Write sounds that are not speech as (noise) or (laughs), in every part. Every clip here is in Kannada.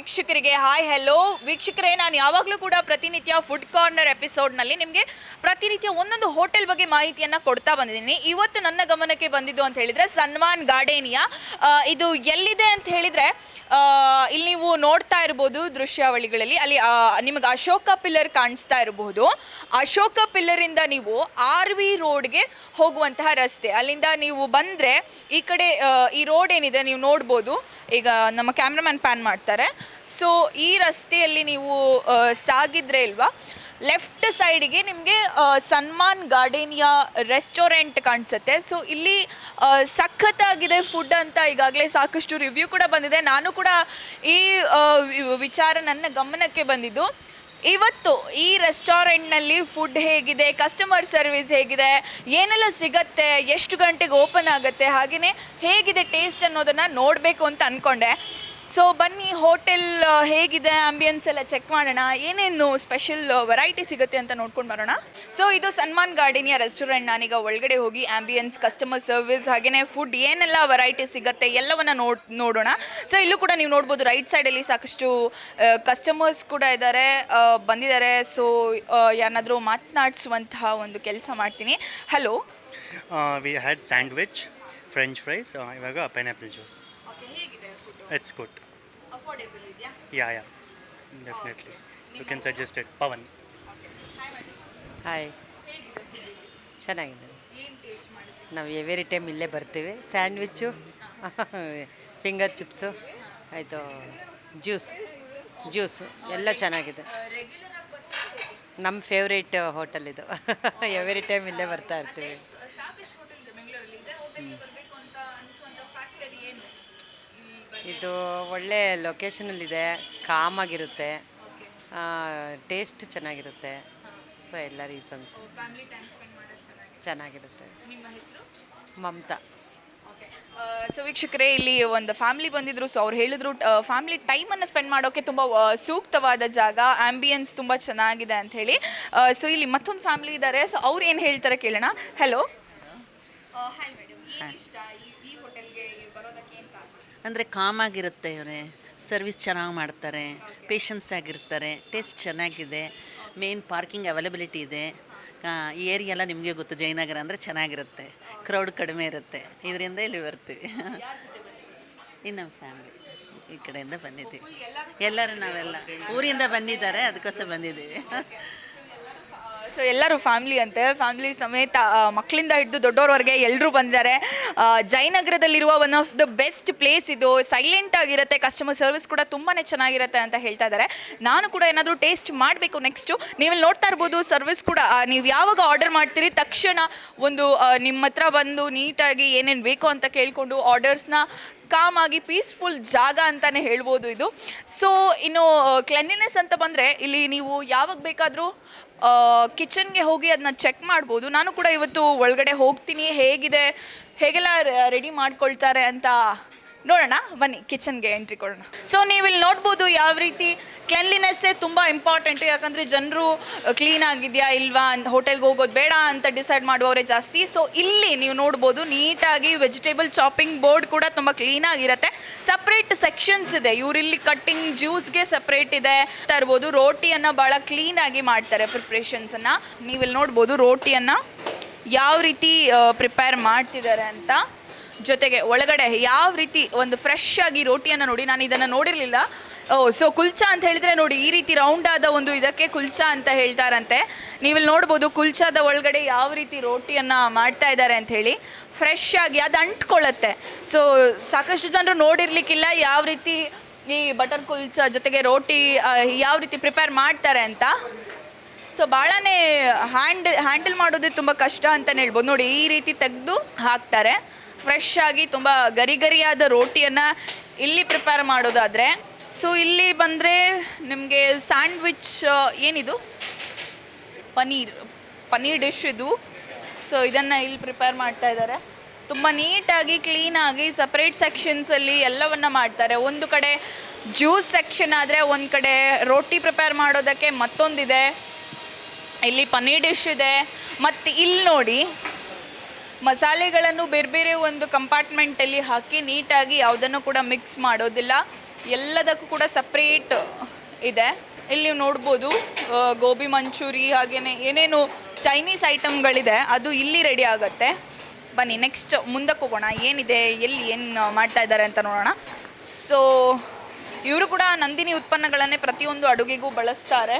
ವೀಕ್ಷಕರಿಗೆ ಹಾಯ್ ಹೆಲೋ ವೀಕ್ಷಕರೇ, ನಾನು ಯಾವಾಗಲೂ ಕೂಡ ಪ್ರತಿನಿತ್ಯ ಫುಡ್ ಕಾರ್ನರ್ ಎಪಿಸೋಡ್ನಲ್ಲಿ ನಿಮಗೆ ಪ್ರತಿನಿತ್ಯ ಒಂದೊಂದು ಹೋಟೆಲ್ ಬಗ್ಗೆ ಮಾಹಿತಿಯನ್ನು ಕೊಡ್ತಾ ಬಂದಿದ್ದೀನಿ. ಇವತ್ತು ನನ್ನ ಗಮನಕ್ಕೆ ಬಂದಿದ್ದು ಅಂತ ಹೇಳಿದರೆ ಸನ್ಮಾನ್ ಗಾರ್ಡೇನಿಯಾ ಇದು ಎಲ್ಲಿದೆ ಅಂತ ಹೇಳಿದರೆ ನೀವು ನೋಡ್ತಾ ಇರ್ಬೋದು ದೃಶ್ಯಾವಳಿಗಳಲ್ಲಿ. ಅಲ್ಲಿ ನಿಮಗೆ ಅಶೋಕ ಪಿಲ್ಲರ್ ಕಾಣಿಸ್ತಾ ಇರಬಹುದು ಅಶೋಕ ಪಿಲ್ಲರಿಂದ ನೀವು ಆರ್ ವಿ ರೋಡ್ಗೆ ಹೋಗುವಂತಹ ರಸ್ತೆ. ಅಲ್ಲಿಂದ ನೀವು ಬಂದರೆ ಈ ಕಡೆ ಈ ರೋಡ್ ಏನಿದೆ ನೀವು ನೋಡ್ಬೋದು. ಈಗ ನಮ್ಮ ಕ್ಯಾಮ್ರಾಮನ್ ಪ್ಯಾನ್ ಮಾಡ್ತಾರೆ. ಸೊ, ಈ ರಸ್ತೆಯಲ್ಲಿ ನೀವು ಸಾಗಿದ್ರೆ ಇಲ್ವಾ? ಲೆಫ್ಟ್ ಸೈಡಿಗೆ ನಿಮಗೆ ಸನ್ಮಾನ್ ಗಾರ್ಡೇನಿಯಾ ರೆಸ್ಟೋರೆಂಟ್ ಕಾಣಿಸುತ್ತೆ. ಸೊ, ಇಲ್ಲಿ ಸಖತ್ತಾಗಿದೆ ಫುಡ್ ಅಂತ ಈಗಾಗಲೇ ಸಾಕಷ್ಟು ರಿವ್ಯೂ ಕೂಡ ಬಂದಿದೆ. ನಾನು ಕೂಡ ಈ ವಿಚಾರ ನನ್ನ ಗಮನಕ್ಕೆ ಬಂದಿದ್ದು. ಇವತ್ತು ಈ ರೆಸ್ಟೋರೆಂಟ್ನಲ್ಲಿ ಫುಡ್ ಹೇಗಿದೆ, ಕಸ್ಟಮರ್ ಸರ್ವಿಸ್ ಹೇಗಿದೆ, ಏನೆಲ್ಲ ಸಿಗತ್ತೆ, ಎಷ್ಟು ಗಂಟೆಗೆ ಓಪನ್ ಆಗುತ್ತೆ ಹಾಗೆಯೇ ಹೇಗಿದೆ ಟೇಸ್ಟ್ ಅನ್ನೋದನ್ನು ನೋಡಬೇಕು ಅಂತ ಅಂದ್ಕೊಂಡೆ ಸೊ ಬನ್ನಿ ಹೋಟೆಲ್ ಹೇಗಿದೆ? ಆಂಬಿಯನ್ಸ್ ಎಲ್ಲ ಚೆಕ್ ಮಾಡೋಣ. ಏನೇನು ಸ್ಪೆಷಲ್ ವೆರೈಟಿ ಸಿಗುತ್ತೆ ಅಂತ ನೋಡ್ಕೊಂಡು ಬರೋಣ. ಸೊ ಇದು ಸನ್ಮಾನ್ ಗಾರ್ಡನಿಯ ರೆಸ್ಟೋರೆಂಟ್ ನಾನೀಗ ಒಳಗಡೆ ಹೋಗಿ ಆಂಬಿಯನ್ಸ್ ಕಸ್ಟಮರ್ ಸರ್ವಿಸ್ ಹಾಗೆಯೇ ಫುಡ್ ಏನೆಲ್ಲ ವೆರೈಟಿ ಸಿಗುತ್ತೆ ಎಲ್ಲವನ್ನ ನೋಡ್, ನೋಡೋಣ. ಸೊ ಇಲ್ಲೂ ಕೂಡ ನೀವು ನೋಡ್ಬೋದು ರೈಟ್ ಸೈಡಲ್ಲಿ ಸಾಕಷ್ಟು ಕಸ್ಟಮರ್ಸ್ ಕೂಡ ಇದ್ದಾರೆ ಬಂದಿದ್ದಾರೆ ಸೊ ಯಾರನ್ನಾದರೂ ಮಾತನಾಡಿಸುವಂತಹ ಒಂದು ಕೆಲಸ ಮಾಡ್ತೀನಿ. Hello we had sandwich French fries ಇವಾಗ pineapple juice it's good affordable ಇದೆಯಾ yeah yeah definitely you can suggest it Pavan hi ಚೆನ್ನಾಗಿದೆ ನಾವು ಎವೆರಿ ಟೈಮ್ ಇಲ್ಲೇ ಬರ್ತೀವಿ. ಸ್ಯಾಂಡ್ವಿಚ್ಚು ಫಿಂಗರ್ ಚಿಪ್ಸು ಆಯಿತು ಜ್ಯೂಸ್ ಜ್ಯೂಸು ಎಲ್ಲ ಚೆನ್ನಾಗಿದೆ. ರೆಗ್ಯುಲರ್ ಆಗಿ ಬರ್ತಾರೆ? ನಮ್ಮ ಫೇವ್ರೇಟ್ ಹೋಟೆಲ್ ಇದು. ಎವೆರಿ ಟೈಮ್ (laughs) ಇಲ್ಲೇ ಬರ್ತಾ ಇರ್ತೀವಿ. ಇದು ಒಳ್ಳೆ ಲೊಕೇಶನಲ್ಲಿದೆ ಕಾಮಾಗಿರುತ್ತೆ. ಟೇಸ್ಟ್ ಚೆನ್ನಾಗಿರುತ್ತೆ. ಸೊ ಎಲ್ಲ ರೀಸನ್ಸ್. ಫ್ಯಾಮಿಲಿ ಟೈಮ್ ಸ್ಪೆಂಡ್ ಮಾಡೋದು ಚೆನ್ನಾಗಿರುತ್ತೆ. ನಿಮ್ಮ ಹೆಸರು? ಮಮತಾ. ಸೊ ವೀಕ್ಷಕರೇ ಇಲ್ಲಿ ಒಂದು ಫ್ಯಾಮಿಲಿ ಬಂದಿದ್ರು. ಸೊ ಅವ್ರು ಹೇಳಿದ್ರು ಫ್ಯಾಮಿಲಿ ಟೈಮನ್ನು ಸ್ಪೆಂಡ್ ಮಾಡೋಕ್ಕೆ ತುಂಬ ಸೂಕ್ತವಾದ ಜಾಗ ಆಂಬಿಯನ್ಸ್ ತುಂಬ ಚೆನ್ನಾಗಿದೆ ಅಂತ ಹೇಳಿ. ಸೊ ಇಲ್ಲಿ ಮತ್ತೊಂದು ಫ್ಯಾಮಿಲಿ ಇದ್ದಾರೆ ಸೊ ಅವ್ರು ಏನು ಹೇಳ್ತಾರೆ ಕೇಳೋಣ. ಹಲೋ ಹಾಯ್ ಮೇಡಮ್ ಏನು ಇಷ್ಟ ಈ ಈ ಹೋಟೆಲ್ಗೆ ಬರೋದಕ್ಕೆ ಏನು ಕಾರಣ ಅಂದರೆ ಕಾಮಾಗಿರುತ್ತೆ ಇವರೇ. ಸರ್ವಿಸ್ ಚೆನ್ನಾಗಿ ಮಾಡ್ತಾರೆ. ಪೇಷನ್ಸ್ ಆಗಿರ್ತಾರೆ. ಟೇಸ್ಟ್ ಚೆನ್ನಾಗಿದೆ. ಮೇನ್ ಪಾರ್ಕಿಂಗ್ ಅವೈಲಬಿಲಿಟಿ ಇದೆ. ಈ ಏರಿಯಾ ಎಲ್ಲ ನಿಮಗೆ ಗೊತ್ತು. ಜಯನಗರ ಅಂದರೆ ಚೆನ್ನಾಗಿರುತ್ತೆ. ಕ್ರೌಡ್ ಕಡಿಮೆ ಇರುತ್ತೆ. ಇದರಿಂದ ಇಲ್ಲಿ ಬರ್ತೀವಿ. ಇನ್ನು ಫ್ಯಾಮಿಲಿ ಈ ಕಡೆಯಿಂದ ಬಂದಿದ್ದೀವಿ. ಎಲ್ಲರೂ ನಾವೆಲ್ಲ. ಊರಿಂದ ಬಂದಿದ್ದಾರೆ, ಅದಕ್ಕೋಸ್ಕರ ಬಂದಿದ್ದೀವಿ. ಸೊ ಎಲ್ಲರೂ ಫ್ಯಾಮಿಲಿ ಅಂತೆ. ಫ್ಯಾಮಿಲಿ ಸಮೇತ ಮಕ್ಕಳಿಂದ ಹಿಡಿದು ದೊಡ್ಡವ್ರವರೆಗೆ ಎಲ್ಲರೂ ಬಂದಿದ್ದಾರೆ. ಜಯನಗರದಲ್ಲಿರುವ one of the best place ಇದು ಸೈಲೆಂಟ್ ಆಗಿರುತ್ತೆ. ಕಸ್ಟಮರ್ ಸರ್ವಿಸ್ ಕೂಡ ತುಂಬಾ ಚೆನ್ನಾಗಿರುತ್ತೆ ಅಂತ ಹೇಳ್ತಾ ಇದ್ದಾರೆ. ನಾನು ಕೂಡ ಏನಾದರೂ ಟೇಸ್ಟ್ ಮಾಡಬೇಕು ನೆಕ್ಸ್ಟು ಇಲ್ಲಿ ನೋಡ್ತಾ ಇರ್ಬೋದು ಸರ್ವಿಸ್ ಕೂಡ ನೀವು ಯಾವಾಗ ಆರ್ಡರ್ ಮಾಡ್ತೀರಿ, ತಕ್ಷಣ ಒಂದು ನಿಮ್ಮ ಹತ್ರ ಬಂದು ನೀಟಾಗಿ ಏನೇನು ಬೇಕು ಅಂತ ಕೇಳಿಕೊಂಡು ಆರ್ಡರ್ಸ್ನ ಕಾಮ್ ಆಗಿ ಪೀಸ್ಫುಲ್ ಜಾಗ ಅಂತಲೇ ಹೇಳ್ಬೋದು ಇದು. ಸೊ ಇನ್ನು ಕ್ಲೆನ್ಲಿನೆಸ್ ಅಂತ ಬಂದರೆ, ಇಲ್ಲಿ ನೀವು ಯಾವಾಗ ಬೇಕಾದರೂ ಕಿಚನ್ಗೆ ಹೋಗಿ ಅದನ್ನ ಚೆಕ್ ಮಾಡ್ಬೋದು. ನಾನು ಕೂಡ ಇವತ್ತು ಒಳಗಡೆ ಹೋಗ್ತೀನಿ. ಹೇಗಿದೆ? ಹೇಗೆಲ್ಲ ರೆಡಿ ಮಾಡ್ಕೊಳ್ತಾರೆ ಅಂತ ನೋಡೋಣ, ಬನ್ನಿ ಕಿಚನ್ಗೆ ಎಂಟ್ರಿ ಕೊಡೋಣ. ಸೊ ನೀವು ಇಲ್ಲಿ ನೋಡ್ಬೋದು ಯಾವ ರೀತಿ ಕ್ಲೆನ್ಲಿನೆಸ್ಸೇ ತುಂಬ ಇಂಪಾರ್ಟೆಂಟು ಯಾಕಂದರೆ ಜನರು ಕ್ಲೀನ್ ಆಗಿದೆಯಾ ಇಲ್ವಾ ಅಂತ ಹೋಟೆಲ್ಗೆ ಹೋಗೋದು ಬೇಡ ಅಂತ ಡಿಸೈಡ್ ಮಾಡುವವರೇ ಜಾಸ್ತಿ. ಸೊ ಇಲ್ಲಿ ನೀವು ನೋಡ್ಬೋದು ನೀಟಾಗಿ ವೆಜಿಟೇಬಲ್ ಚಾಪಿಂಗ್ ಬೋರ್ಡ್ ಕೂಡ ತುಂಬ ಕ್ಲೀನಾಗಿರುತ್ತೆ ಸಪ್ರೇಟ್ ಸೆಕ್ಷನ್ಸ್ ಇದೆ. ಇವರಿಲ್ಲಿ ಕಟ್ಟಿಂಗ್ ಜ್ಯೂಸ್ಗೆ ಸಪ್ರೇಟ್ ಇದೆ. ತರ್ಬೋದು, ರೋಟಿಯನ್ನು ಭಾಳ ಕ್ಲೀನಾಗಿ ಮಾಡ್ತಾರೆ ಪ್ರಿಪ್ರೇಷನ್ಸನ್ನು ನೀವಿಲ್ಲಿ ನೋಡ್ಬೋದು ರೋಟಿಯನ್ನು ಯಾವ ರೀತಿ ಪ್ರಿಪೇರ್ ಮಾಡ್ತಿದ್ದಾರೆ ಅಂತ. ಜೊತೆಗೆ ಒಳಗಡೆ ಯಾವ ರೀತಿ ಒಂದು ಫ್ರೆಶ್ ಆಗಿ ರೋಟಿಯನ್ನು ನೋಡಿ, ನಾನು ಇದನ್ನು ನೋಡಿರಲಿಲ್ಲ. ಓ ಸೊ ಕುಲ್ಚಾ ಅಂತ ಹೇಳಿದ್ರೆ ನೋಡಿ, ಈ ರೀತಿ ರೌಂಡ್ ಆದ ಒಂದು ಇದಕ್ಕೆ ಕುಲ್ಚಾ ಅಂತ ಹೇಳ್ತಾರಂತೆ. ನೀವಿಲ್ಲಿ ನೋಡ್ಬೋದು ಕುಲ್ಚಾದ ಒಳಗಡೆ ಯಾವ ರೀತಿ ರೋಟಿಯನ್ನು ಮಾಡ್ತಾ ಇದ್ದಾರೆ ಅಂತ ಹೇಳಿ ಫ್ರೆಶ್ ಆಗಿ ಅದು ಅಂಟ್ಕೊಳ್ಳುತ್ತೆ. ಸೊ ಸಾಕಷ್ಟು ಜನರು ನೋಡಿರ್ಲಿಕ್ಕಿಲ್ಲ ಯಾವ ರೀತಿ ಈ ಬಟರ್ ಕುಲ್ಚಾ ಜೊತೆಗೆ ರೋಟಿ ಯಾವ ರೀತಿ ಪ್ರಿಪೇರ್ ಮಾಡ್ತಾರೆ ಅಂತ. ಸೊ ಭಾಳನೇ ಹ್ಯಾಂಡ್ ಹ್ಯಾಂಡಲ್ ಮಾಡೋದೇ ತುಂಬ ಕಷ್ಟ ಅಂತಲೇ ಹೇಳ್ಬೋದು. ನೋಡಿ, ಈ ರೀತಿ ತೆಗೆದು ಹಾಕ್ತಾರೆ. ಫ್ರೆಶ್ ಆಗಿ ತುಂಬ ಗರಿ ಗರಿಯಾದ ರೋಟಿಯನ್ನು ಇಲ್ಲಿ ಪ್ರಿಪೇರ್ ಮಾಡೋದಾದರೆ. ಸೊ ಇಲ್ಲಿ ಬಂದರೆ ನಿಮಗೆ ಸ್ಯಾಂಡ್ವಿಚ್ ಏನಿದು? ಪನೀರ್ ಪನೀರ್ ಡಿಶ್ ಇದು. ಸೊ ಇದನ್ನು ಇಲ್ಲಿ ಪ್ರಿಪೇರ್ ಮಾಡ್ತಾ ಇದ್ದಾರೆ ತುಂಬ ನೀಟಾಗಿ ಕ್ಲೀನಾಗಿ ಸಪ್ರೇಟ್ ಸೆಕ್ಷನ್ಸಲ್ಲಿ ಎಲ್ಲವನ್ನ ಮಾಡ್ತಾರೆ. ಒಂದು ಕಡೆ ಜ್ಯೂಸ್ ಸೆಕ್ಷನ್ ಆದರೆ ಒಂದು ಕಡೆ ರೋಟಿ ಪ್ರಿಪೇರ್ ಮಾಡೋದಕ್ಕೆ ಮತ್ತೊಂದಿದೆ. ಇಲ್ಲಿ ಪನ್ನೀರ್ ಡಿಶ್ ಇದೆ. ಮತ್ತು ಇಲ್ಲಿ ನೋಡಿ ಮಸಾಲೆಗಳನ್ನು ಬೇರೆ ಬೇರೆ ಒಂದು ಕಂಪಾರ್ಟ್ಮೆಂಟಲ್ಲಿ ಹಾಕಿ ನೀಟಾಗಿ ಯಾವುದನ್ನು ಕೂಡ ಮಿಕ್ಸ್ ಮಾಡೋದಿಲ್ಲ. ಎಲ್ಲದಕ್ಕೂ ಕೂಡ ಸಪ್ರೇಟ್ ಇದೆ. ಇಲ್ಲಿ ನೀವು ನೋಡ್ಬೋದು ಗೋಬಿ ಮಂಚೂರಿ ಹಾಗೆಯೇ ಏನೇನು ಚೈನೀಸ್ ಐಟಮ್ಗಳಿದೆ ಅದು ಇಲ್ಲಿ ರೆಡಿ ಆಗುತ್ತೆ. ಬನ್ನಿ, ನೆಕ್ಸ್ಟ್ ಮುಂದಕ್ಕೆ ಹೋಗೋಣ. ಏನಿದೆ, ಎಲ್ಲಿ ಏನು ಮಾಡ್ತಾ ಇದ್ದಾರೆ ಅಂತ ನೋಡೋಣ. ಸೊ ಇವರು ಕೂಡ ನಂದಿನಿ ಉತ್ಪನ್ನಗಳನ್ನೇ ಪ್ರತಿಯೊಂದು ಅಡುಗೆಗೂ ಬಳಸ್ತಾರೆ.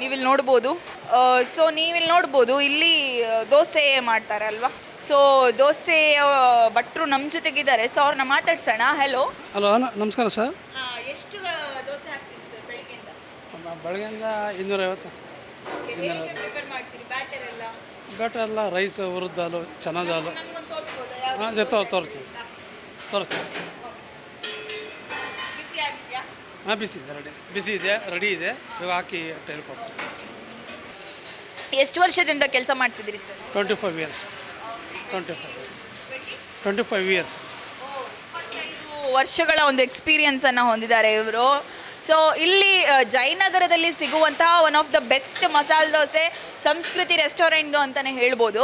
ನೀವಿಲ್ಲಿ ನೋಡ್ಬೋದು. ಸೊ ನೀವಿಲ್ಲಿ ನೋಡ್ಬೋದು, ಇಲ್ಲಿ ದೋಸೆ ಮಾಡ್ತಾರೆ ಅಲ್ವಾ? ಸೊ ದೋಸೆ ಭಟ್ರು ನಮ್ಮ ಜೊತೆಗಿದ್ದಾರೆ. ಸೊ ಅವ್ರನ್ನ ಮಾತಾಡ್ಸೋಣ. ಹಲೋ ಹಲೋ ನಮಸ್ಕಾರ ಸರ್. ಎಷ್ಟು ದೋಸೆ ಹಾಕ್ತೀರಿ ಸರ್ ಬೆಳಿಗ್ಗೆಯಿಂದ? ಇನ್ನೂರೈವತ್ತು. ಬ್ಯಾಟರ್ ಎಲ್ಲ? ರೈಸ್ ಹುರಿದ ದಾಲು ಚೆನ್ನ ದಾಲು ನಮ್ಗೊಂದು ತೋರಿಸ್ಬೋದಾ. ಯಾವ ಹಾಂ ತೋ ತೋರಿಸ್ತೀನಿ. ಹಾಂ ಬಿಸಿ ಇದೆ ರೆಡಿ ಬಿಸಿ ಇದೆ ರೆಡಿ ಇದೆ. ಇವಾಗ ಹಾಕಿ ಹೇಳ್ಕೊಡ್ತೀನಿ ಎಷ್ಟು ವರ್ಷದಿಂದ ಕೆಲಸ ಮಾಡ್ತಿದ್ದೀರಿ sir? Twenty five years twenty five twenty five years ವರ್ಷಗಳ ಒಂದು ಎಕ್ಸ್ಪೀರಿಯನ್ಸ್ ಅನ್ನು ಹೊಂದಿದ್ದಾರೆ ಇವರು. ಸೊ ಇಲ್ಲಿ ಆ, ಜಯನಗರದಲ್ಲಿ ಸಿಗುವಂತಹ one of the best masala dosa ಸಂಸ್ಕೃತಿ ರೆಸ್ಟೋರೆಂಟ್ ಅಂತಾನೆ ಹೇಳ್ಬೋದು.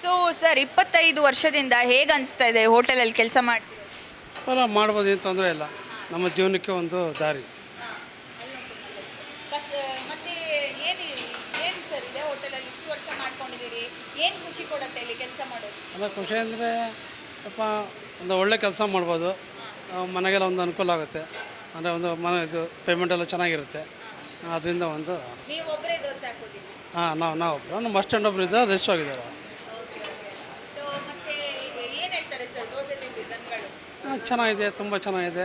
ಸೊ ಸರ್ ಇಪ್ಪತ್ತೈದು ವರ್ಷದಿಂದ ಹೇಗೆ ಅನಿಸ್ತಾ ಇದೆ ಹೋಟೆಲಲ್ಲಿ ಕೆಲಸ ಮಾಡಿ ಮಾಡ್ಬೋದು ಏನು ತೊಂದರೆ ಇಲ್ಲ. ನಮ್ಮ ಜೀವನಕ್ಕೆ ಒಂದು ದಾರಿ. ಮತ್ತೆ ಏನು ಏನು ಸರ್ ಇದೆ ಹೋಟೆಲಲ್ಲಿ ಇಷ್ಟು ವರ್ಷ ಮಾಡ್ಕೊಂಡಿದ್ದೀರಿ? ಏನು ಖುಷಿ ಕೊಡುತ್ತೆ ಇಲ್ಲಿ ಕೆಲಸ ಮಾಡೋದು? ಅಲ್ಲ ಖುಷಿ ಅಂದರೆ ಅಪ್ಪ ಒಂದು ಒಳ್ಳೆ ಕೆಲಸ ಮಾಡ್ಬೋದು. ಮನೆಗೆಲ್ಲ ಒಂದು ಅನುಕೂಲ ಆಗುತ್ತೆ. ಅಂದರೆ ಒಂದು ಮನೆ ಇದು ಪೇಮೆಂಟ್ ಎಲ್ಲ ಚೆನ್ನಾಗಿರುತ್ತೆ. ಅದರಿಂದ ಒಂದು ನೀವು ಒಬ್ಬರೇ ದೋಸೆ ಹಾಕೋದಿಲ್ಲ ಹಾಂ ನಾವು ನಾವು ಒಬ್ಬರು ನಮ್ಮ ಬಸ್ ಸ್ಟ್ಯಾಂಡ್ ಒಬ್ರು ಇದ್ದಾರೆ ರೆಸ್ಟ್ ಆಗಿದ್ದಾರೆ ಚೆನ್ನಾಗಿದೆ ತುಂಬ ಚೆನ್ನಾಗಿದೆ.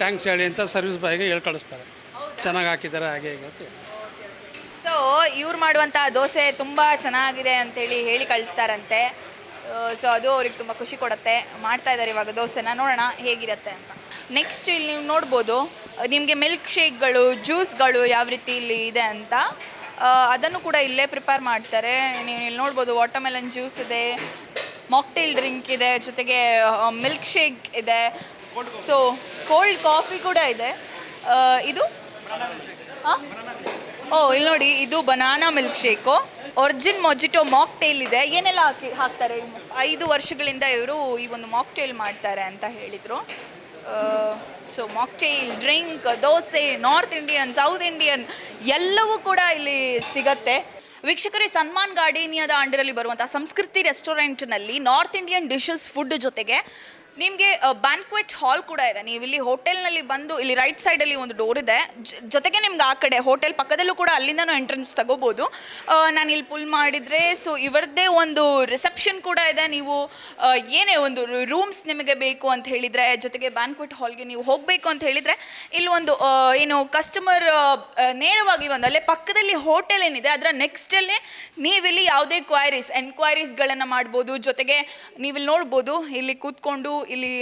ಟ್ಯಾಂಕ್ಸ್ ಹೇಳಿ ಅಂತ ಸರ್ವಿಸ್ ಬಾಯ್ಗೆ ಹೇಳಿ ಕಳಿಸ್ತಾರೆ. ಚೆನ್ನಾಗಿ ಹಾಕಿದ್ದಾರೆ ಹಾಗೆ ಹೀಗೆ ಅಂತ ಹೇಳಿ. ಸೊ ಇವ್ರು ಮಾಡುವಂಥ ದೋಸೆ ತುಂಬ ಚೆನ್ನಾಗಿದೆ ಅಂತೇಳಿ ಹೇಳಿ ಕಳಿಸ್ತಾರಂತೆ. ಸೊ ಅದು ಅವ್ರಿಗೆ ತುಂಬ ಖುಷಿ ಕೊಡುತ್ತೆ. ಮಾಡ್ತಾ ಇದ್ದಾರೆ ಇವಾಗ ದೋಸೆನ. ನೋಡೋಣ ಹೇಗಿರುತ್ತೆ ಅಂತ. ನೆಕ್ಸ್ಟ್ ಇಲ್ಲಿ ನೀವು ನೋಡ್ಬೋದು ನಿಮಗೆ ಮಿಲ್ಕ್ ಶೇಕ್ಗಳು ಜ್ಯೂಸ್ಗಳು ಯಾವ ರೀತಿ ಇಲ್ಲಿ ಇದೆ ಅಂತ. ಆ, ಅದನ್ನು ಕೂಡ ಇಲ್ಲೇ ಪ್ರಿಪೇರ್ ಮಾಡ್ತಾರೆ. ನೀವು ಇಲ್ಲಿ ನೋಡ್ಬೋದು ವಾಟರ್ಮೆಲನ್ ಜ್ಯೂಸ್ ಇದೆ ಮಾಕ್ಟೇಲ್ ಡ್ರಿಂಕ್ ಇದೆ ಜೊತೆಗೆ ಮಿಲ್ಕ್ ಶೇಕ್ ಇದೆ. ಸೊ ಕೋಲ್ಡ್ ಕಾಫಿ ಕೂಡ ಇದೆ. ಇದು? ಓ, ಇಲ್ಲಿ ನೋಡಿ, ಇದು banana milk shake virgin mojito mocktail ಇದೆ. ಏನೆಲ್ಲ ಹಾಕಿ, ಹಾಕ್ತಾರೆ? ಐದು ವರ್ಷಗಳಿಂದ ಇವರು ಈ ಒಂದು ಮಾಕ್ ಟೇಲ್ ಮಾಡ್ತಾರೆ ಅಂತ ಹೇಳಿದರು. So mocktail drink dosa north Indian south Indian ಎಲ್ಲವೂ ಕೂಡ ಇಲ್ಲಿ ಸಿಗತ್ತೆ. ವೀಕ್ಷಕರೇ, ಸನ್ಮಾನ್ ಗಾರ್ಡೇನಿಯಾದ ಅಂಡರಲ್ಲಿ ಬರುವಂಥ ಸಂಸ್ಕೃತಿ ರೆಸ್ಟೋರೆಂಟ್ನಲ್ಲಿ ನಾರ್ತ್ ಇಂಡಿಯನ್ ಡಿಶಸ್ ಫುಡ್ ಜೊತೆಗೆ ನಿಮಗೆ ಬ್ಯಾಂಕ್ವೆಟ್ ಹಾಲ್ ಕೂಡ ಇದೆ. ನೀವು ಇಲ್ಲಿ ಹೋಟೆಲ್ನಲ್ಲಿ ಬಂದು, ಇಲ್ಲಿ ರೈಟ್ ಸೈಡಲ್ಲಿ ಒಂದು ಡೋರ್ ಇದೆ. ಜೊತೆಗೆ ನಿಮ್ಗೆ ಆ ಕಡೆ ಹೋಟೆಲ್ ಪಕ್ಕದಲ್ಲೂ ಕೂಡ ಅಲ್ಲಿಂದನೂ ಎಂಟ್ರೆನ್ಸ್ ತಗೋಬೋದು. ನಾನು ಇಲ್ಲಿ ಪುಲ್ ಮಾಡಿದರೆ ಸೊ ಇವರದ್ದೇ ಒಂದು ರಿಸೆಪ್ಷನ್ ಕೂಡ ಇದೆ. ನೀವು ಏನೇ ಒಂದು ರೂಮ್ಸ್ ನಿಮಗೆ ಬೇಕು ಅಂತ ಹೇಳಿದರೆ, ಜೊತೆಗೆ ಬ್ಯಾಂಕ್ವೆಟ್ ಹಾಲ್ಗೆ ನೀವು ಹೋಗಬೇಕು ಅಂತ ಹೇಳಿದರೆ, ಇಲ್ಲಿ ಒಂದು ಏನು ಕಸ್ಟಮರ್ ನೇರವಾಗಿ ಬಂದು ಅಲ್ಲೇ ಪಕ್ಕದಲ್ಲಿ ಹೋಟೆಲ್ ಏನಿದೆ, ಅದರ ನೆಕ್ಸ್ಟಲ್ಲೇ ನೀವಿಲ್ಲಿ ಯಾವುದೇ ಕ್ವೈರೀಸ್ ಎನ್ಕ್ವೈರೀಸ್ಗಳನ್ನು ಮಾಡ್ಬೋದು. ಜೊತೆಗೆ ನೀವಿಲ್ಲಿ ನೋಡ್ಬೋದು, ಇಲ್ಲಿ ಕೂತ್ಕೊಂಡು ಇಲ್ಲಿ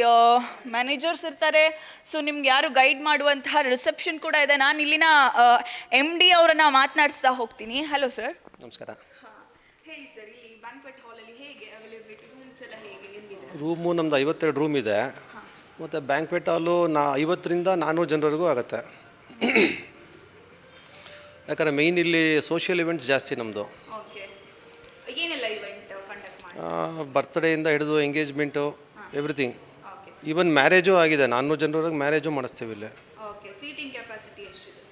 ಮ್ಯಾನೇಜರ್ಸ್ ಇರ್ತಾರೆ. ಸೊ ನಿಮ್ಗೆ ಯಾರು ಗೈಡ್ ಮಾಡುವಂತಹ ರಿಸೆಪ್ಷನ್ ಕೂಡ ಇದೆ. ನಾನು ಇಲ್ಲಿನ ಎಂ ಡಿ ಅವರನ್ನ ಮಾತನಾಡಿಸ್ತಾ ಹೋಗ್ತೀನಿ. ಹಲೋ ಸರ್ ನಮಸ್ಕಾರ. ಹೇಳಿ ಸರ್ ಇಲ್ಲಿ ಬ್ಯಾಂಕ್ವೆಟ್ ಹಾಲಲ್ಲಿ ಹೇಗೆ ಅವೈಲೇಬಿಲಿಟಿ ರೂಮ್ಸ್ ಎಲ್ಲ ಹೇಗೆ ಎಲ್ಲಿದೆ? ರೂಮು ನಮ್ದು ಐವತ್ತೆರಡು ರೂಮ್ ಇದೆ. ಮತ್ತು ಬ್ಯಾಂಕ್ವೆಟ್ ಹಾಲು ನಾ ಐವತ್ತರಿಂದ ನಾನ್ನೂರು ಜನರಿಗೂ ಆಗುತ್ತೆ. ಯಾಕಂದರೆ ಮೇಯ್ನ್ ಇಲ್ಲಿ ಸೋಷಿಯಲ್ ಇವೆಂಟ್ಸ್ ಜಾಸ್ತಿ ನಮ್ಮದು ಏನೆಲ್ಲ ಇವೆಂಟ್ ಕಂಡಕ್ಟ್ ಮಾಡಿ ಬರ್ತ್ಡೇಯಿಂದ ಹಿಡಿದು engagement everything okay even marriage ಆಗಿದೆ. ನಾನ್ನೂರು ಜನರವರೆಗೆ ಮ್ಯಾರೇಜು ಮಾಡಿಸ್ತೀವಿ ಇಲ್ಲಿ. ಓಕೆ ಸೀಟಿಂಗ್ ಕೆಪಾಸಿಟಿ ಎಷ್ಟಿದೆ?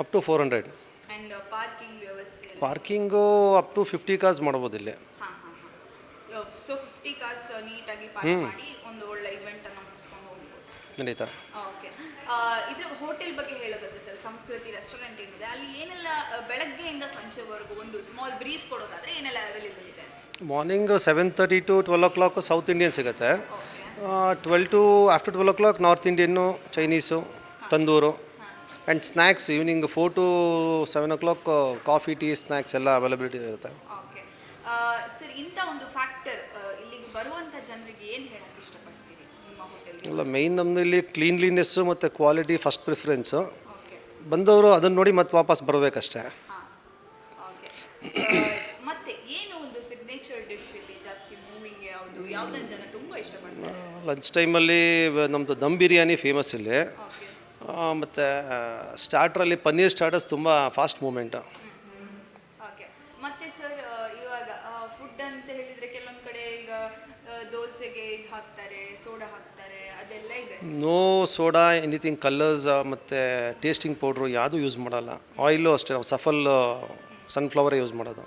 Up to four hundred and parking ವ್ಯವಸ್ಥೆ parking up to fifty cars ಮಾಡ್ಬೋದು ಇಲ್ಲಿ. ಹಾಂ ಹಾಂ ಹಾಂ. ಸೊ ಫಿಫ್ಟಿ ಕಾರ್ಸ್ ನೀಟಾಗಿ ಪಾರ್ಕ್ ಮಾಡಿ ಒಂದು ಒಳ್ಳೆ ಇವೆಂಟ್ ಅನ್ನು ಮುಗಿಸ್ಕೊಂಡು ಹೋಗ್ಬೋದು. ನಡೀತಾ. ಓಕೆ ಇದ್ರ ಹೋಟೆಲ್ ಬಗ್ಗೆ ಹೇಳೋದಾದ್ರೆ ಸರ್ ಸಂಸ್ಕೃತಿ ರೆಸ್ಟೋರೆಂಟ್ ಏನಿದೆ? ಅಲ್ಲಿ ಏನೆಲ್ಲ ಬೆಳಗ್ಗೆಯಿಂದ ಸಂಜೆವರೆಗೂ ಒಂದು ಸ್ಮಾಲ್ ಬ್ರೀಫ್ ಕೊಡೋದಾದ್ರೆ ಏನೆಲ್ಲ ಅವೈಲೇಬಲ್ ಇದೆ? Morning seven thirty to twelve o'clock south Indian ಸಿಗುತ್ತೆ. Twelve to after twelve o'clock north Indian Chinese tandoor and snacks evening four to seven o'clock coffee tea snacks ಎಲ್ಲ ಅವೈಲಬಿಲಿಟಿ ಇರುತ್ತೆ. ಇಲ್ಲ ಮೇಯ್ನ್ ನಮ್ಮದು ಇಲ್ಲಿ ಕ್ಲೀನ್ಲಿನೆಸ್ಸು ಮತ್ತು ಕ್ವಾಲಿಟಿ ಫಸ್ಟ್ ಪ್ರಿಫರೆನ್ಸು ಬಂದವರು ಅದನ್ನು ನೋಡಿ ಮತ್ತೆ ವಾಪಸ್ ಬರಬೇಕಷ್ಟೇ ಹಾಂ ಓಕೆ ಮತ್ತೆ ಏನು ಒಂದು ಸಿಗ್ನೇಚರ್ ಡಿಶ್ ಇಲ್ಲಿ ಜಾಸ್ತಿ ಮೂವಿಂಗ್ ಯಾವುದು ಯಾವುದನ್ನು ಜನ ತುಂಬ ಇಷ್ಟಪಡ್ತಾರೆ ಲಂಚ್ ಟೈಮಲ್ಲಿ ನಮ್ಮದು ದಮ್ ಬಿರಿಯಾನಿ ಫೇಮಸ್ ಇಲ್ಲಿ. ಮತ್ತು ಸ್ಟಾರ್ಟ್ರಲ್ಲಿ ಪನ್ನೀರ್ ಸ್ಟಾರ್ಟರ್ಸ್ ತುಂಬ ಫಾಸ್ಟ್ ಮೂಮೆಂಟ್ ಓಕೆ ಮತ್ತೆ ಸರ್ ಕೆಲವೊಂದು ಕಡೆ ಈಗ ದೋಸೆಗೆ ಇದು ಹಾಕ್ತಾರೆ ಸೋಡಾ ಹಾಕ್ತಾರೆ ಅದೆಲ್ಲ ಇದೆ? ನೋ ಸೋಡಾ ಎನಿಥಿಂಗ್ ಕಲರ್ಸ್ ಮತ್ತು ಟೇಸ್ಟಿಂಗ್ ಪೌಡ್ರು ಯಾವುದೂ ಯೂಸ್ ಮಾಡಲ್ಲ. ಆಯಿಲು ಅಷ್ಟೇ ನಾವು ಸಫಲ್ ಸನ್ಫ್ಲವರೇ ಯೂಸ್ ಮಾಡೋದು.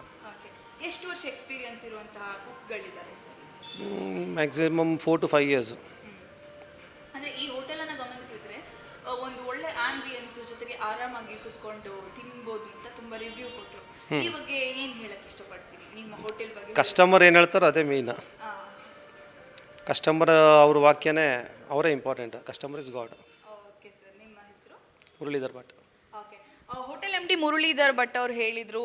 Maximum four to five years ಅಂದ್ರೆ ಈ ಹೋಟೆಲನ್ನು ಗಮನಿಸಿದ್ರೆ ಆ, ಒಂದು ಒಳ್ಳೆ ಆಂಬಿಯನ್ಸ್ ಜೊತೆಗೆ ಆರಾಮಾಗಿ ಕುತ್ಕೊಂಡು ತಿನ್ಬೋದು ಅಂತ ತುಂಬಾ ರಿವ್ಯೂ ಕೊಟ್ಟರು ಈ ಬಗ್ಗೆ ಏನು ಹೇಳಕ್ ಇಷ್ಟಪಡ್ತೀನಿ ನಿಮ್ಮ ಹೋಟೆಲ್ ಬಗ್ಗೆ? ಕಸ್ಟಮರ್ ಏನು ಹೇಳ್ತಾರೋ ಅದೇ ಮೇಯ್ನ್ ಆ, ಕಸ್ಟಮರ್ ಅವ್ರ ವಾಕ್ಯನೇ ಅವರೇ important customer is God okay sir ನಿಮ್ಮ ಹೆಸರು? Muralidhar Bhat. Hotel M D Muralidhar Bhat ಅವ್ರು ಹೇಳಿದ್ರು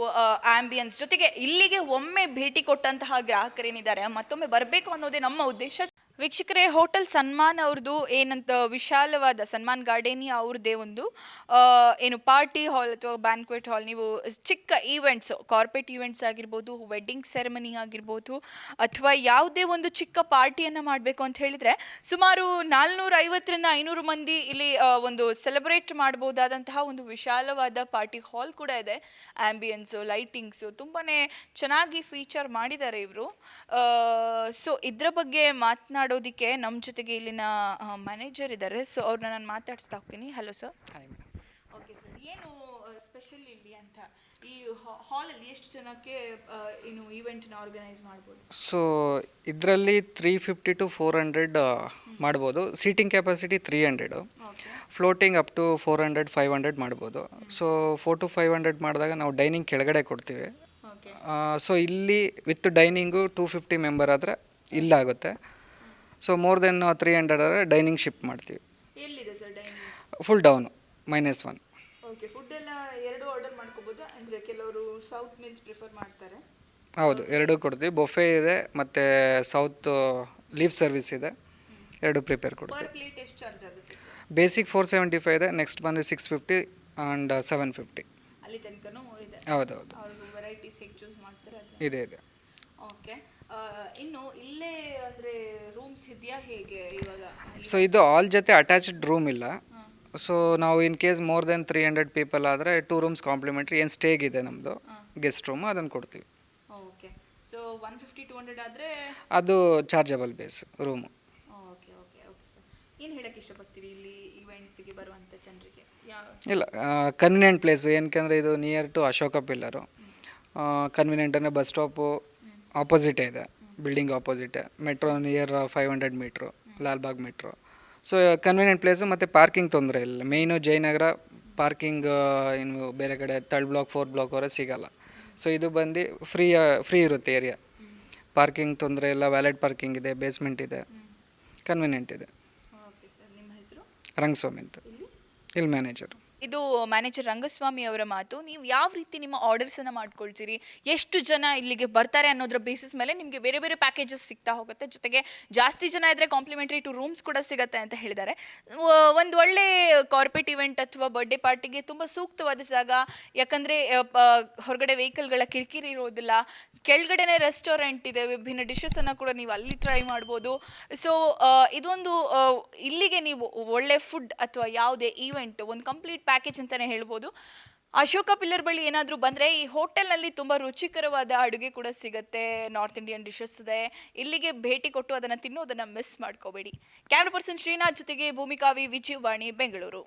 ಆಂಬಿಯನ್ಸ್ ಜೊತೆಗೆ ಇಲ್ಲಿಗೆ ಒಮ್ಮೆ ಭೇಟಿ ಕೊಟ್ಟಂತಹ ಗ್ರಾಹಕರೇನಿದ್ದಾರೆ, ಮತ್ತೊಮ್ಮೆ ಬರಬೇಕು ಅನ್ನೋದೇ ನಮ್ಮ ಉದ್ದೇಶ. ವೀಕ್ಷಕರೇ, ಹೋಟೆಲ್ ಸನ್ಮಾನ್ ಅವ್ರದ್ದು ಏನಂತ ವಿಶಾಲವಾದ ಸನ್ಮಾನ್ ಗಾರ್ಡೇನಿ ಅವ್ರದ್ದೇ ಒಂದು ಏನು ಪಾರ್ಟಿ ಹಾಲ್ ಅಥವಾ ಬ್ಯಾಂಕ್ವೆಟ್ ಹಾಲ್, ನೀವು ಚಿಕ್ಕ ಈವೆಂಟ್ಸ್, ಕಾರ್ಪೊರೇಟ್ ಈವೆಂಟ್ಸ್ ಆಗಿರ್ಬೋದು, ವೆಡ್ಡಿಂಗ್ ಸೆರೆಮನಿ ಆಗಿರ್ಬೋದು, ಅಥವಾ ಯಾವುದೇ ಒಂದು ಚಿಕ್ಕ ಪಾರ್ಟಿಯನ್ನು ಮಾಡಬೇಕು ಅಂತ ಹೇಳಿದರೆ, ಸುಮಾರು ನಾಲ್ನೂರ ಐವತ್ತರಿಂದ ಐನೂರು ಮಂದಿ ಇಲ್ಲಿ ಒಂದು ಸೆಲೆಬ್ರೇಟ್ ಮಾಡ್ಬೋದಾದಂತಹ ಒಂದು ವಿಶಾಲವಾದ ಪಾರ್ಟಿ ಹಾಲ್ ಕೂಡ ಇದೆ. ಆ್ಯಂಬಿಯನ್ಸು ಲೈಟಿಂಗ್ಸು ತುಂಬಾ ಚೆನ್ನಾಗಿ ಫೀಚರ್ ಮಾಡಿದ್ದಾರೆ ಇವರು. ಸೊ ಇದ್ರ ಬಗ್ಗೆ ಮಾತನಾಡೋದಕ್ಕೆ ನಮ್ಮ ಜೊತೆಗೆ ಇಲ್ಲಿನ ಮ್ಯಾನೇಜರ್ ಇದ್ದಾರೆ ಸೊ ಅವ್ರನ್ನ ನಾನು ಮಾತಾಡಿಸ್ತಾ ಹೋಗ್ತೀನಿ. ಹಲೋ ಸರ್ ಓಕೆ ಸರ್ ಏನು ಸ್ಪೆಷಲ್ ಇಲ್ಲಿ ಅಂತ? ಈ ಹಾಲಲ್ಲಿ ಎಷ್ಟು ಜನಕ್ಕೆ ಏನು ಈವೆಂಟ್ನ ಆರ್ಗನೈಸ್ ಮಾಡ್ಬೋದು? ಸೊ ಇದರಲ್ಲಿ three fifty to four hundred ಮಾಡ್ಬೋದು. Seating capacity three hundred floating up to four hundred five hundred ಮಾಡ್ಬೋದು. So four to five hundred ಮಾಡಿದಾಗ ನಾವು ಡೈನಿಂಗ್ ಕೆಳಗಡೆ ಕೊಡ್ತೀವಿ. ಸೊ ಇಲ್ಲಿ with dining two fifty member ಆದರೆ ಇಲ್ಲಾಗುತ್ತೆ so more than three hundred ಆದರೆ ಡೈನಿಂಗ್ ಶಿಫ್ಟ್ ಮಾಡ್ತೀವಿ. ಎಲ್ಲಿದೆ sir dining full down minus one okay food ಎಲ್ಲ ಎರಡು ಆರ್ಡರ್ ಮಾಡ್ಕೋಬೋದು ಅಂದರೆ ಕೆಲವರು ಸೌತ್ ಮೀಲ್ಸ್ ಪ್ರಿಫರ್ ಮಾಡ್ತಾರೆ. ಹೌದು ಎರಡೂ ಕೊಡ್ತೀವಿ. ಬೊಫೆ ಇದೆ ಮತ್ತು ಸೌತ್ ಲೀವ್ ಸರ್ವಿಸ್ ಇದೆ. ಎರಡು ಪ್ರಿಪೇರ್ ಕೊಡ್ತೀವಿ. ಪರ್ ಪ್ಲೇಟ್ ಎಷ್ಟು ಚಾರ್ಜ್ ಆಗುತ್ತೆ sir basic four seventy five ಇದೆ ನೆಕ್ಸ್ಟ್ ಬಂದು six fifty and seven fifty ಅಲ್ಲಿ ತನಕನೂ ಇದೆ. ಹೌದೌದು ಹೇಗೆ ಚೂಸ್ ಮಾಡ್ತಾರೆ ಇದೆ ಇದೆ. ಓಕೆ ಇನ್ನು ಇಲ್ಲೇ ಅಂದರೆ ರೂಮ್ಸ್ ಇದೆಯಾ ಹೇಗೆ ಇವಾಗ? ಸೊ ಇದು ಆಲ್ ಜೊತೆ ಅಟ್ಯಾಚ್ಡ್ ರೂಮ್ ಇಲ್ಲ. ಸೊ ನಾವು in case more than three hundred people ಆದರೆ ಟೂ ರೂಮ್ಸ್ ಕಾಂಪ್ಲಿಮೆಂಟ್ರಿ ಏನು ಇದೆ ನಮ್ಮದು ಗೆಸ್ಟ್ ರೂಮು ಅದನ್ನು ಕೊಡ್ತೀವಿ. Okay so one fifty to hundred ಆದರೆ? ಅದು chargeable base room okay okay okay sir ಏನು ಹೇಳಕ್ಕೆ ಇಷ್ಟಪಡ್ತೀರಿ ಇಲ್ಲಿ ಇವೆಂಟ್ಸ್ಗೆ ಬರುವಂಥ ಜನರಿಗೆ? ಇಲ್ಲ ಕನ್ವಿನಿಯೆಂಟ್ ಪ್ಲೇಸು ಏನಕ್ಕೆ ಇದು near to Ashoka pillar convenient ಅಂದರೆ ಬಸ್ ಸ್ಟಾಪು ಆಪೋಸಿಟೇ ಇದೆ. Building ಆಪೋಸಿಟೇ metro near five hundred metre Lalbagh metro so convenient place ಮತ್ತು ಪಾರ್ಕಿಂಗ್ ತೊಂದರೆ ಇಲ್ಲ. ಮೇಯ್ನು ಜಯನಗರ ಪಾರ್ಕಿಂಗ್ ಇನ್ನು ಬೇರೆ ಕಡೆ ತರ್ಡ್ ಬ್ಲಾಕ್ ಫೋರ್ತ್ ಬ್ಲಾಕ್ ಅವರ ಸಿಗಲ್ಲ. ಸೊ ಇದು ಬಂದು ಫ್ರೀ ಫ್ರೀ ಇರುತ್ತೆ ಏರಿಯಾ ಪಾರ್ಕಿಂಗ್ ತೊಂದರೆ ಇಲ್ಲ ವ್ಯಾಲೆಟ್ ಪಾರ್ಕಿಂಗ್ ಇದೆ ಬೇಸ್ಮೆಂಟ್ ಇದೆ. ಕನ್ವಿನಿಯೆಂಟ್ ಇದೆ. ರಂಗಸ್ವಾಮಿ ಅಂತ. ಇಲ್ಲಿ? ಮ್ಯಾನೇಜರ್ ಇದು ಮ್ಯಾನೇಜರ್ ರಂಗಸ್ವಾಮಿ ಅವರ ಮಾತು. ನೀವು ಯಾವ ರೀತಿ ನಿಮ್ಮ ಆರ್ಡರ್ಸನ್ನು ಮಾಡ್ಕೊಳ್ತೀರಿ? ಎಷ್ಟು ಜನ ಇಲ್ಲಿಗೆ ಬರ್ತಾರೆ ಅನ್ನೋದ್ರ ಬೇಸಿಸ್ ಮೇಲೆ ನಿಮಗೆ ಬೇರೆ ಬೇರೆ ಪ್ಯಾಕೇಜಸ್ ಸಿಗ್ತಾ ಹೋಗುತ್ತೆ. ಜೊತೆಗೆ ಜಾಸ್ತಿ ಜನ ಇದ್ದರೆ ಕಾಂಪ್ಲಿಮೆಂಟ್ರಿ ಟು ರೂಮ್ಸ್ ಕೂಡ ಸಿಗುತ್ತೆ ಅಂತ ಹೇಳಿದ್ದಾರೆ. ಒಂದು ಒಳ್ಳೆ ಕಾರ್ಪೊರೇಟ್ ಇವೆಂಟ್ ಅಥವಾ ಬರ್ಡೇ ಪಾರ್ಟಿಗೆ ತುಂಬ ಸೂಕ್ತವಾದ ಜಾಗ. ಯಾಕಂದರೆ ಹೊರಗಡೆ ವೆಹಿಕಲ್ಗಳ ಕಿರಿಕಿರಿ ಇರೋದಿಲ್ಲ. ಕೆಳಗಡೆನೆ ರೆಸ್ಟೋರೆಂಟ್ ಇದೆ. ವಿಭಿನ್ನ ಡಿಶಸನ್ನು ಕೂಡ ನೀವು ಅಲ್ಲಿ ಟ್ರೈ ಮಾಡ್ಬೋದು. ಸೊ ಇದೊಂದು ಇಲ್ಲಿಗೆ ನೀವು ಒಳ್ಳೆ ಫುಡ್ ಅಥವಾ ಯಾವುದೇ ಈವೆಂಟ್ ಒಂದು ಕಂಪ್ಲೀಟ್ ಪ್ಯಾಕೇಜ್ ಅಂತಲೇ ಹೇಳ್ಬೋದು. ಅಶೋಕ ಪಿಲ್ಲರ್ ಬಳಿ ಏನಾದರೂ ಬಂದರೆ ಈ ಹೋಟೆಲ್ನಲ್ಲಿ ತುಂಬ ರುಚಿಕರವಾದ ಅಡುಗೆ ಕೂಡ ಸಿಗುತ್ತೆ ನಾರ್ತ್ ಇಂಡಿಯನ್ ಡಿಶಸ್ ಇದೆ. ಇಲ್ಲಿಗೆ ಭೇಟಿ ಕೊಟ್ಟು ಅದನ್ನು ತಿನ್ನೋದನ್ನು ಮಿಸ್ ಮಾಡ್ಕೋಬೇಡಿ. ಕ್ಯಾಮ್ರಾ ಪರ್ಸನ್ ಶ್ರೀನಾಥ್ ಜೊತೆಗೆ ಭೂಮಿಕಾವಿ ವಿಜಯವಾಣಿ, ಬೆಂಗಳೂರು.